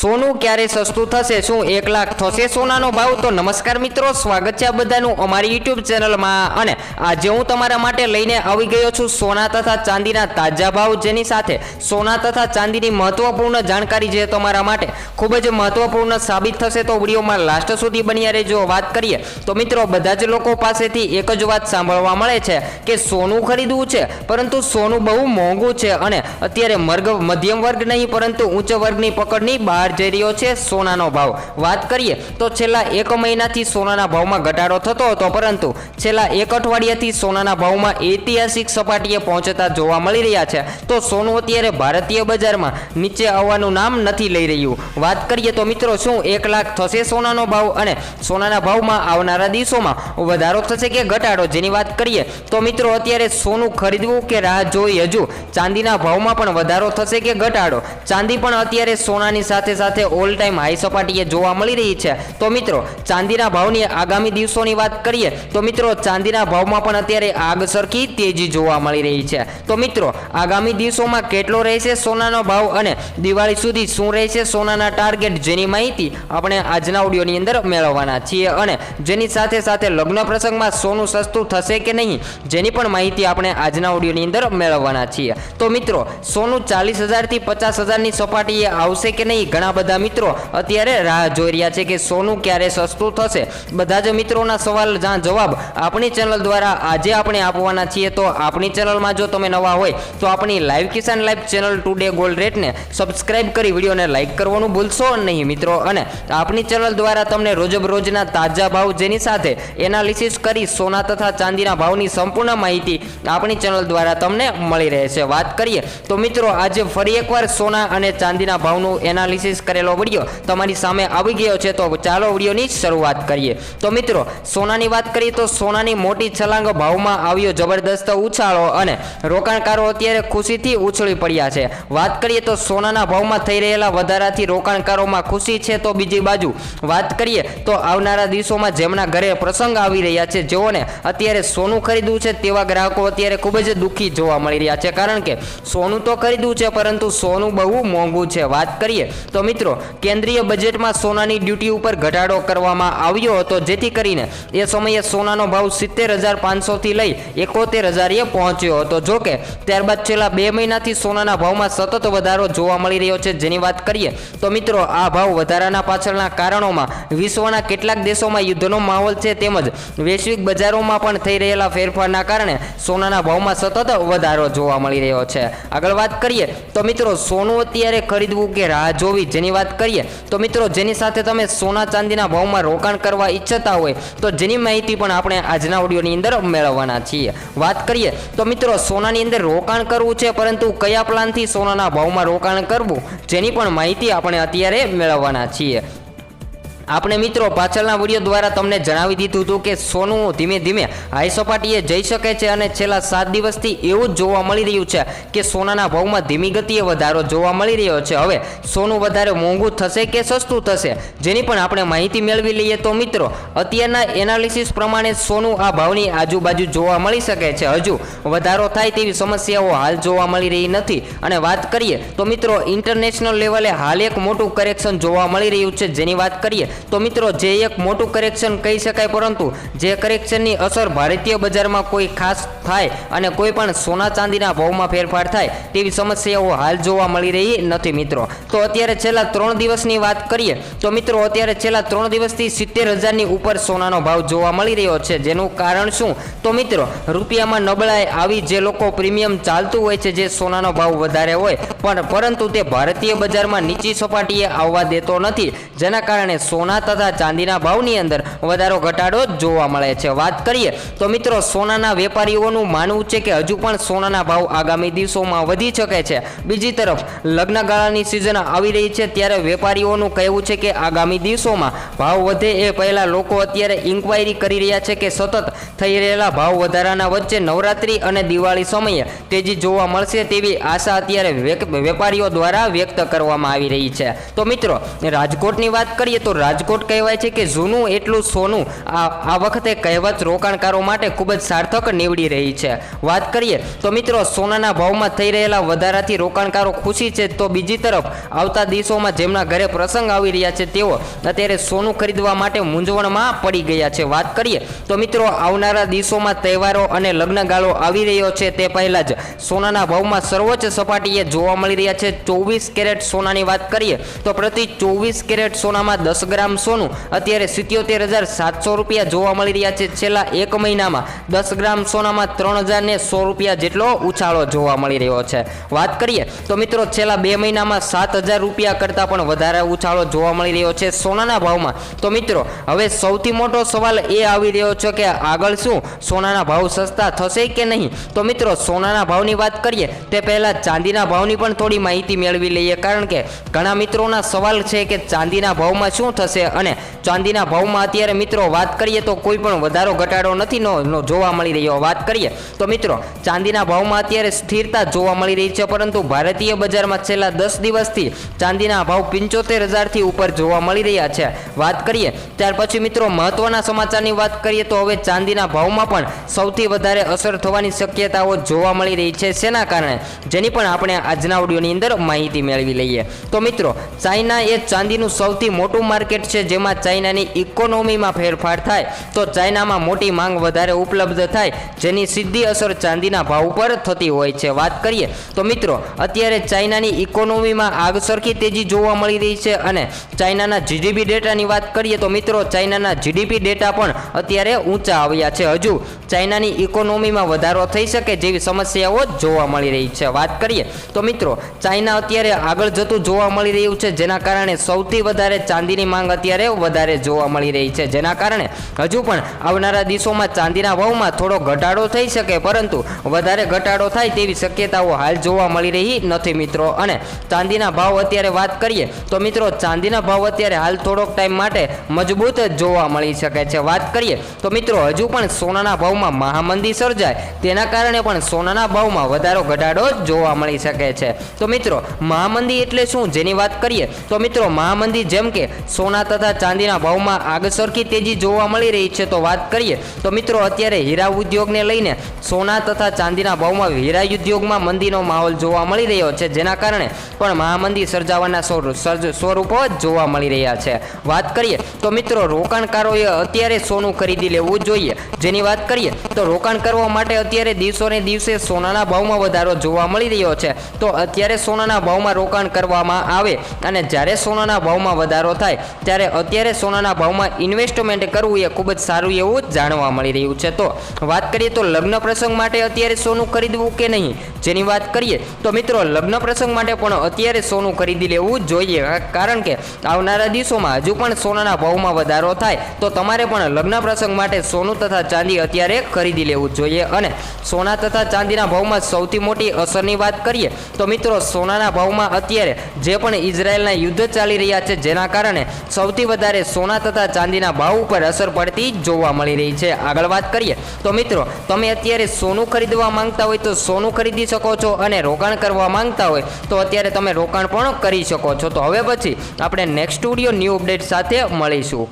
સોનું ક્યારે સસ્તું થશે, શું એક લાખ થશે સોનાનો ભાવ? તો નમસ્કાર મિત્રો, સ્વાગત છે બધાનું અમારી યુટ્યુબ ચેનલમાં. અને આજે હું તમારા માટે લઈને આવી ગયો છું સોના તથા ચાંદીના તાજા ભાવ જેની સાથે. સોના તથા ચાંદીની મહત્વપૂર્ણ જાણકારી જે તમારા માટે ખૂબ જ મહત્વપૂર્ણ સાબિત થશે, તો વિડીયોમાં લાસ્ટ સુધી બન્યા રહેજો. વાત કરીએ, તો મિત્રો, બધા જ લોકો પાસેથી એક જ વાત સાંભળવા મળે છે કે સોનું ખરીદવું છે, પરંતુ સોનું બહુ મોંઘું છે. અને અત્યારે મર્ગ, મધ્યમ વર્ગ નહીં, પરંતુ ઉચ્ચ વર્ગની પકડની બહાર જઈ રહ્યો છે સોનાનો ભાવ. વાત કરીએ તો છેલ્લા એક મહિનાથી સોનાના ભાવમાં ઘટાડો થતો હતો, પરંતુ છેલ્લા એક અઠવાડિયાથી સોનાના ભાવમાં ઐતિહાસિક સપાટીએ પહોંચતા જોવા મળી રહ્યા છે. તો સોનું અત્યારે ભારતીય બજારમાં નીચે આવવાનું નામ નથી લઈ રહ્યું. વાત કરીએ તો મિત્રો શું એક લાખ થશે સોનાનો ભાવ અને સોનાના ભાવમાં આવનારા દિવસોમાં વધારો થશે કે ઘટાડો? જેની વાત કરીએ તો મિત્રો અત્યારે સોનું ખરીદવું કે રાહ જોઈ હજુ ચાંદીના ભાવમાં પણ વધારો થશે કે ઘટાડો? ચાંદી પણ અત્યારે સોનાની સાથે સાથે ઓલ ટાઈમ હાઈ સપાટીએ જોવા મળી રહી છે. તો મિત્રો, ચાંદીના ભાવની આગામી દિવસોની વાત કરીએ, તો મિત્રો, ચાંદીના ભાવમાં પણ અત્યારે આગ સરખી તેજી જોવા મળી રહી છે. તો મિત્રો, આગામી દિવસોમાં કેટલો રહેશે સોનાનો ભાવ અને દિવાળી સુધી શું રહેશે સોનાના ટાર્ગેટ જેની માહિતી આપણે આજના ઓડિયોની અંદર મેળવવાના છીએ અને જેની સાથે સાથે લગ્ન પ્રસંગમાં સોનું સસ્તું થશે કે નહીં, જેની પણ માહિતી આપણે આજના ઓડિયોની અંદર મેળવવાના છીએ. તો મિત્રો, સોનું ચાલીસ હજારથી પચાસ હજારની સપાટીએ આવશે કે નહીં, ઘણા બધા મિત્રો અત્યારે રાહ જોઈ રહ્યા છે કે સોનું ક્યારે સસ્તું થશે. બધા જ મિત્રોના સવાલ જ્યાં જવાબ આપણી ચેનલ દ્વારા આજે આપણે આપવાના છીએ. તો આપણી ચેનલમાં જો તમે નવા હોય, તો આપણી live Kisan live channel today gold રેટને સબસ્ક્રાઇબ કરી વિડીયોને લાઈક કરવાનું ભૂલશો નહીં મિત્રો. અને આપણી ચેનલ દ્વારા તમને રોજબરોજના તાજા ભાવ જેની સાથે એનાલિસિસ કરી સોના તથા ચાંદીના ભાવની સંપૂર્ણ માહિતી આપણી ચેનલ દ્વારા તમને મળી રહે છે. વાત કરીએ તો મિત્રો, આજે ફરી એકવાર સોના અને ચાંદીના ભાવનું એનાલિસિસ કરેલો વીડિયો તમારી સામે આવી ગયો છે તો ચાલો વિડીયોની શરૂઆત કરીએ. તો મિત્રો, સોનાની વાત કરીએ તો સોનાની મોટી છલાંગ ભાવમાં આવ્યો જબરદસ્ત ઉછાળો અને રોકાણકારો અત્યારે ખુશીથી ઉછળી પડ્યા છે. વાત કરીએ તો સોનાના ભાવમાં થઈ રહેલા વધારાથી રોકાણકારોમાં ખુશી છે તો બીજી બાજુ વાત કરીએ તો આવનારા દિવસોમાં જેમના ઘરે પ્રસંગ આવી રહ્યા છે, જેઓને અત્યારે સોનું ખરીદવું છે તેવા ગ્રાહકો અત્યારે ખૂબ જ દુઃખી જોવા મળી રહ્યા છે. કારણ કે સોનું તો ખરીદવું છે, પરંતુ સોનું બહુ મોંઘું છે. વાત કરીએ તો મિત્રો, કેન્દ્રીય બજેટમાં સોનાની ડ્યુટી ઉપર ઘટાડો કરવામાં આવ્યો હતો. જેથી કરીને એ સમયે સોનાનો ભાવ સિત્તેર હજાર પાંચસોથી લઈ એકોતેર હજારે પહોંચ્યો હતો. જોકે ત્યારબાદ છેલ્લા બે મહિનાથી સોનાના ભાવમાં સતત વધારો જોવા મળી રહ્યો છે. જેની વાત કરીએ, તો મિત્રો, આ ભાવ વધારાના પાછળના કારણોમાં વિશ્વના કેટલાક દેશોમાં યુદ્ધનો માહોલ છે તેમજ વૈશ્વિક બજારોમાં પણ થઈ રહેલા ફેરફારના કારણે સોનાના ભાવમાં સતત વધારો જોવા મળી રહ્યો છે. આગળ વાત કરીએ, તો મિત્રો, સોનું અત્યારે ખરીદવું કે રાહ જોવી જેની વાત કરીએ, તો મિત્રો જેની સાથે તમે સોના ચાંદીના ભાવમાં રોકાણ કરવા ઈચ્છતા હોય, તો જેની માહિતી પણ આપણે આજના ઓડિયોની અંદર મેળવવાના છીએ. વાત કરીએ, તો મિત્રો સોનાની અંદર રોકાણ કરવું છે, પરંતુ કયા પ્લાનથી સોનાના ભાવમાં રોકાણ કરવું, જેની પણ માહિતી આપણે અત્યારે મેળવવાના છીએ. આપણે મિત્રો પાછળના વીડિયો દ્વારા તમને જણાવી દીધું હતું કે સોનું ધીમે ધીમે હાઈ સપાટીએ જઈ શકે છે અને છેલ્લા સાત દિવસથી એવું જ જોવા મળી રહ્યું છે કે સોનાના ભાવમાં ધીમી ગતિએ વધારો જોવા મળી રહ્યો છે. હવે સોનું વધારે મોંઘું થશે કે સસ્તું થશે? જેની પણ આપણે માહિતી મેળવી લઈએ તો મિત્રો, અત્યારના એનાલિસિસ પ્રમાણે સોનું આ ભાવની આજુબાજુ જોવા મળી શકે છે. હજુ વધારો થાય તેવી સમસ્યાઓ હાલ જોવા મળી રહી નથી. અને વાત કરીએ તો મિત્રો ઇન્ટરનેશનલ લેવલે હાલ એક મોટું કરેક્શન જોવા મળી રહ્યું છે. જેની વાત કરીએ તો મિત્રો, જે એક મોટું કરેક્શન કહી શકાય, પરંતુ જે કરેક્શનની અસર ભારતીય બજારમાં કોઈ ખાસ થાય અને કોઈ પણ સોના ચાંદીના ભાવમાં ફેરફાર થાય, તેવી સમસ્યાઓ હાલ જોવા મળી રહી નથી મિત્રો. તો અત્યારે છેલ્લા ત્રણ દિવસની વાત કરીએ, તો મિત્રો, અત્યારે છેલ્લા ત્રણ દિવસથી સિત્તેર હજારની ઉપર સોનાનો ભાવ જોવા મળી રહ્યો છે. જેનું કારણ શું? તો મિત્રો, રૂપિયામાં નબળાઈ આવી જે લોકો પ્રીમિયમ ચાલતું હોય છે, જે સોનાનો ભાવ વધારે હોય. પણ પરંતુ તે ભારતીય બજારમાં નીચી સપાટીએ આવવા દેતો નથી. જેના કારણે સોના સોના તથા ચાંદીના ભાવની અંદર વધારો ઘટાડો જોવા મળે છે. વાત કરીએ તો મિત્રો, સોનાના વેપારીઓનું માનવું છે કે હજુ પણ સોનાના ભાવ આગામી દિવસોમાં વધી શકે છે. બીજી તરફ લગ્નગાળાની સિઝન આવી રહી છે ત્યારે વેપારીઓનું કહેવું છે કે આગામી દિવસોમાં ભાવ વધે એ પહેલાં લોકો અત્યારે ઇન્ક્વાયરી કરી રહ્યા છે કે સતત થઈ રહેલા ભાવ વધારાના વચ્ચે નવરાત્રી અને દિવાળી સમયે તેજી જોવા મળશે તેવી આશા અત્યારે વેપારીઓ દ્વારા વ્યક્ત કરવામાં આવી રહી છે. તો મિત્રો, રાજકોટની વાત કરીએ તો રાજ રાજકોટ કહેવાય છે કે જૂનું એટલું સોનું આ વખતે કહેવત રોકાણકારો માટે ખૂબ જ સાર્થક નીવડી રહી છે. વાત કરીએ તો મિત્રો, સોનાના ભાવમાં થઈ રહેલા વધારાથી રોકાણકારો ખુશી છે તો બીજી તરફ આવતા દિવસોમાં જેમના ઘરે પ્રસંગ આવી રહ્યા છે તેઓ અત્યારે સોનું ખરીદવા માટે મૂંઝવણમાં પડી ગયા છે. વાત કરીએ તો મિત્રો, આવનારા દિવસોમાં તહેવારો અને લગ્નગાળો આવી રહ્યો છે તે પહેલા જ સોનાના ભાવમાં સર્વોચ્ચ સપાટીએ જોવા મળી રહ્યા છે. ચોવીસ કેરેટ સોનાની વાત કરીએ તો પ્રતિ ચોવીસ કેરેટ સોનામાં દસ ગ્રામ સોનું. અત્યારે સિત્યોતેર હજાર સાતસો રૂપિયા જોવા મળી રહ્યા છે. છેલ્લા એક મહિનામાં દસ ગ્રામ સોનામાં ત્રણ હજાર ને સો રૂપિયા જેટલો ઉછાળો જોવા મળી રહ્યો છે. વાત કરીએ તો મિત્રો, છેલ્લા બે મહિનામાં સાત હજાર રૂપિયા કરતાં પણ વધારે ઉછાળો જોવા મળી રહ્યો છે સોનાના ભાવમાં. તો મિત્રો, હવે સૌથી મોટો સવાલ એ આવી રહ્યો છે કે આગળ શું? સોનાના ભાવ સસ્તા થશે કે નહીં? તો મિત્રો, સોનાના ભાવની વાત કરીએ, તે પહેલાં ચાંદીના ભાવની પણ થોડી માહિતી મેળવી લઈએ. કારણ કે ઘણા મિત્રોના સવાલ છે કે ચાંદીના ભાવમાં શું થશે? અને ચાંદીના ભાવમાં અત્યારે મિત્રો વાત કરીએ તો કોઈ પણ વધારો, ઘટાડો નથી, નો જોવા મળી રહ્યો. વાત કરીએ તો મિત્રો, ચાંદીના ભાવમાં અત્યારે સ્થિરતા જોવા મળી રહી છે, પરંતુ ભારતીય બજારમાં છેલ્લા દસ દિવસથી ચાંદીના ભાવ પંચોતેર હજારથી ઉપર જોવા મળી રહ્યા છે. વાત કરીએ, ત્યાર પછી મિત્રો મહત્વના સમાચારની વાત કરીએ તો હવે ચાંદીના ભાવમાં પણ સૌથી વધારે અસર થવાની શક્યતાઓ જોવા મળી રહી છે. શેના કારણે? જેની પણ આપણે આજના ઓડિયોની અંદર માહિતી મેળવી લઈએ. તો મિત્રો ચાઇના એ ચાંદીનું સૌથી મોટું માર્કેટ છે, જેમાં ચાઇનાની ઇકોનોમીમાં ફેરફાર થાય, તો ચાઇનામાં મોટી માંગ વધારે ઉપલબ્ધ થાય, જેની સીધી અસર ચાંદીના ભાવ પર થતી હોય છે. વાત કરીએ તો મિત્રો, અત્યારે ચાઇનાની ઇકોનોમીમાં આગ સરખી તેજી જોવા મળી રહી છે અને ચાઇનાના જીડીપી ડેટાની વાત કરીએ તો મિત્રો, ચાઇનાના જીડીપી ડેટા પણ અત્યારે ઊંચા આવ્યા છે. હજુ ચાઇનાની ઇકોનોમીમાં વધારો થઈ શકે જેવી સમસ્યાઓ જોવા મળી રહી છે. વાત કરીએ તો મિત્રો, ચાઇના અત્યારે આગળ જતું જોવા મળી રહ્યું છે, જેના કારણે સૌથી વધારે ચાંદીની માંગ અત્યારે વધારે જોવા મળી રહી છે. જેના કારણે હજુ પણ આવનારા દિવસોમાં ચાંદીના ભાવમાં થોડો ઘટાડો થઈ શકે, પરંતુ વધારે ઘટાડો થાય તેવી શક્યતાઓ હાલ જોવા મળી રહી નથી મિત્રો. અને ચાંદીના ભાવ અત્યારે વાત કરીએ તો મિત્રો, ચાંદીના ભાવ અત્યારે હાલ થોડોક ટાઈમ માટે મજબૂત જોવા મળી શકે છે. વાત કરીએ તો મિત્રો, હજુ પણ સોનાના ભાવમાં મહામંદી સર્જાય, તેના કારણે પણ સોનાના ભાવમાં વધારો ઘટાડો જોવા મળી શકે છે. તો મિત્રો, મહામંદી એટલે શું? જેની વાત કરીએ તો મિત્રો, મહામંદી જેમ કે સોના તથા ચાંદીના ભાવમાં આગસરખી તેજી જોવા મળી રહી છે. તો વાત કરીએ તો મિત્રો અત્યારે હીરા ઉદ્યોગને લઈને સોના તથા ચાંદીના ભાવમાં હીરા ઉદ્યોગમાં મંદીનો માહોલ જોવા મળી રહ્યો છે. જેના કારણે પણ મહામંદી સર્જાવાના સ્વરૂપો જ જોવા મળી રહ્યા છે. વાત કરીએ તો મિત્રો રોકાણકારોએ અત્યારે સોનું ખરીદી લેવું જોઈએ. જેની વાત કરીએ તો રોકાણ કરવા માટે અત્યારે દિવસો ને દિવસે સોનાના ભાવમાં વધારો જોવા મળી રહ્યો છે. તો અત્યારે સોનાના ભાવમાં રોકાણ કરવામાં આવે અને જ્યારે સોનાના ભાવમાં વધારો થાય ત્યારે અત્યારે સોનાના ભાવમાં ઇન્વેસ્ટમેન્ટ કરવું એ ખૂબ જ સારું એવું જાણવા મળી રહ્યું છે. તો વાત કરીએ તો લગ્ન પ્રસંગ માટે અત્યારે સોનું ખરીદવું કે નહીં? જેની વાત કરીએ તો મિત્રો લગ્ન પ્રસંગ માટે પણ અત્યારે સોનું ખરીદી લેવું જોઈએ. કારણ કે આવનારા દિવસોમાં હજુ પણ સોનાના ભાવમાં વધારો થાય તો તમારે પણ લગ્ન પ્રસંગ માટે સોનું તથા ચાંદી અત્યારે ખરીદી લેવું જોઈએ. અને સોના તથા ચાંદીના ભાવમાં સૌથી મોટી અસરની વાત કરીએ તો મિત્રો સોનાના ભાવમાં અત્યારે જે પણ ઇઝરાયલના યુદ્ધ ચાલી રહ્યા છે જેના કારણે સૌથી વધારે સોના તથા ચાંદીના ભાવ ઉપર અસર પડતી જોવા મળી રહી છે. આગળ વાત કરીએ તો મિત્રો, તમે અત્યારે સોનું ખરીદવા માંગતા હોય તો સોનું ખરીદી શકો છો અને રોકાણ કરવા માંગતા હોય તો અત્યારે તમે રોકાણ પણ કરી શકો છો. તો હવે પછી આપણે નેક્સ્ટ સ્ટુડિયો ન્યૂ અપડેટ સાથે મળીશું.